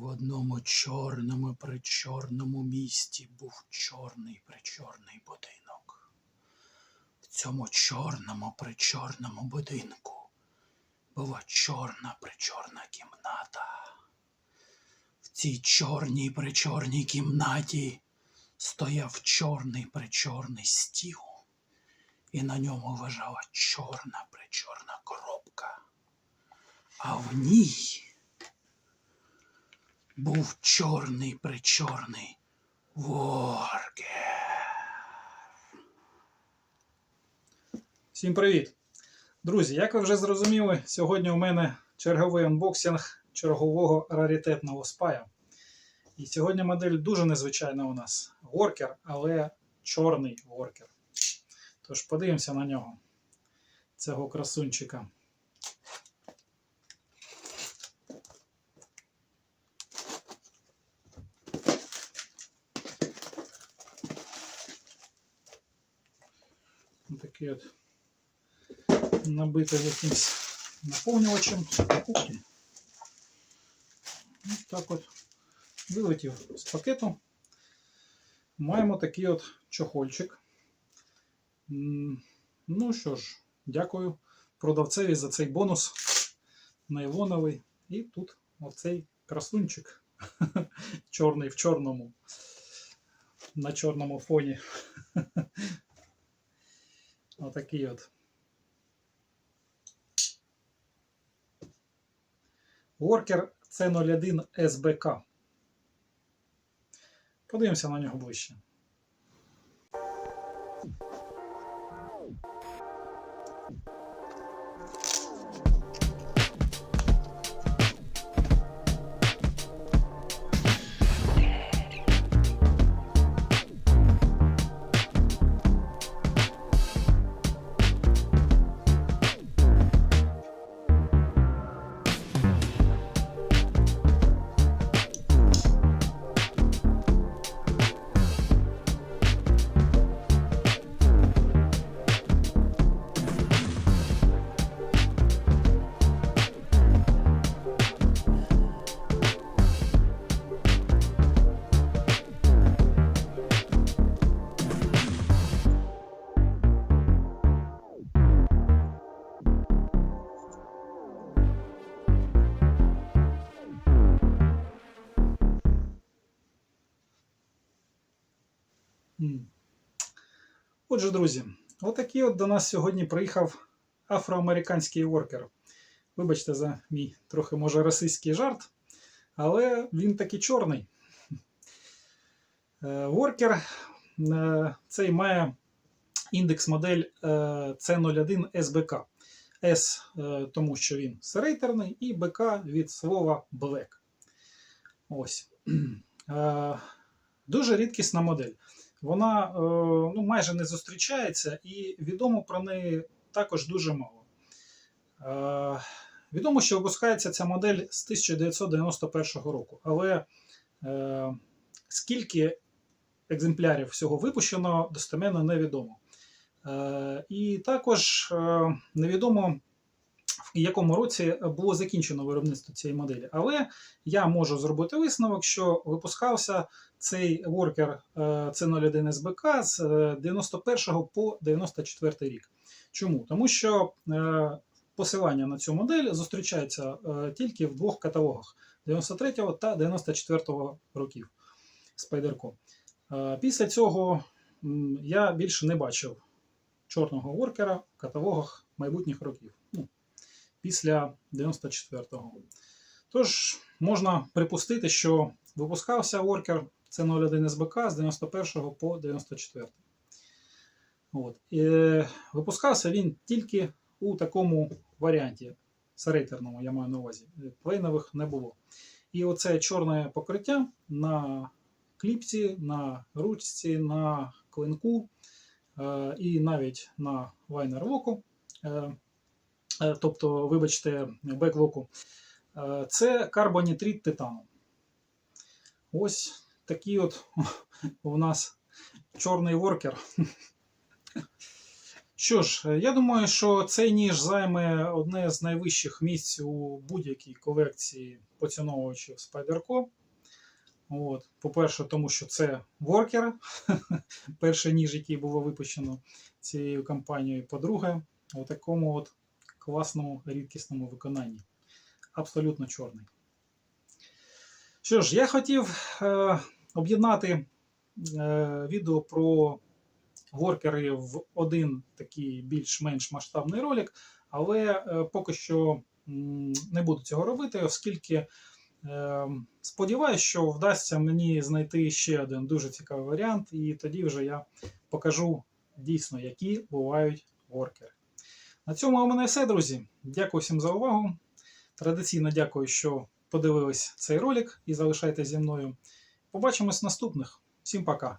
В одному чорному причорному місті був чорний причорний будинок. В цьому чорному причорному будинку була чорна причорна кімната. В цій чорній причорній кімнаті стояв чорний причорний стіл, і на ньому лежала чорна причорна коробка. А в ній був чорний причорний воркер. Всім привіт! Друзі, як ви вже зрозуміли, сьогодні у мене черговий анбоксинг чергового раритетного спая. І сьогодні модель дуже незвичайна у нас. Воркер, але чорний воркер. Тож подивимося на нього, цього красунчика. Такий от набитий якимсь наповнювачем. Ух ти. Ось так от вилетів з пакету. Маємо такий от чохольчик. Ну що ж, дякую продавцеві за цей бонус нейлоновий. І тут оцей красунчик чорний в чорному. На чорному фоні. Отакий от. Worker C01 SBK. Подивимося на нього ближче. Отже, друзі, отакий от до нас сьогодні приїхав афроамериканський воркер. Вибачте за мій трохи може російський жарт, але він таки чорний. Е, Воркер е, цей має індекс модель е, C01 SBK. S, е, тому що він серейтерний, і BK від слова black. Ось. Е, Дуже рідкісна модель. Вона е, ну, майже не зустрічається, і відомо про неї також дуже мало. Е, Відомо, що випускається ця модель з 1991 року, але е, скільки екземплярів всього випущено, достеменно невідомо. І також невідомо, в якому році було закінчено виробництво цієї моделі. Але я можу зробити висновок, що випускався цей воркер е, C01 SBK з е, 91 по 94 рік. Чому? Тому що е, посилання на цю модель зустрічається е, тільки в двох каталогах 93 та 94 років Спайдерко. Е, Після цього я більше не бачив чорного воркера в каталогах майбутніх років. Ну, після 94-го. Тож можна припустити, що випускався воркер C01 SBK з 91 по 94. От. І, е, випускався він тільки у такому варіанті серейтерному, я маю на увазі. Плейнових не було. І оце чорне покриття на кліпці, на ручці, на клинку е, і навіть на лайнер-локу. Е, тобто, вибачте, беклоку. Е, Це карбонітрид титану. Ось такий от у нас чорний воркер. Що ж, я думаю, що цей ніж займе одне з найвищих місць у будь-якій колекції поціновувачів Spyderco. От. По-перше, тому що це воркер, перший ніж, який було випущено цією компанією. По-друге, у такому от класному рідкісному виконанні. Абсолютно чорний. Що ж, я хотів е, об'єднати е, відео про воркери в один такий більш-менш масштабний ролик, але е, поки що м, не буду цього робити, оскільки е, сподіваюся, що вдасться мені знайти ще один дуже цікавий варіант, і тоді вже я покажу дійсно, які бувають воркери. На цьому у мене все, друзі. Дякую всім за увагу. Традиційно дякую, що подивились цей ролик і залишайтеся зі мною. Побачимось в наступних. Всім пока!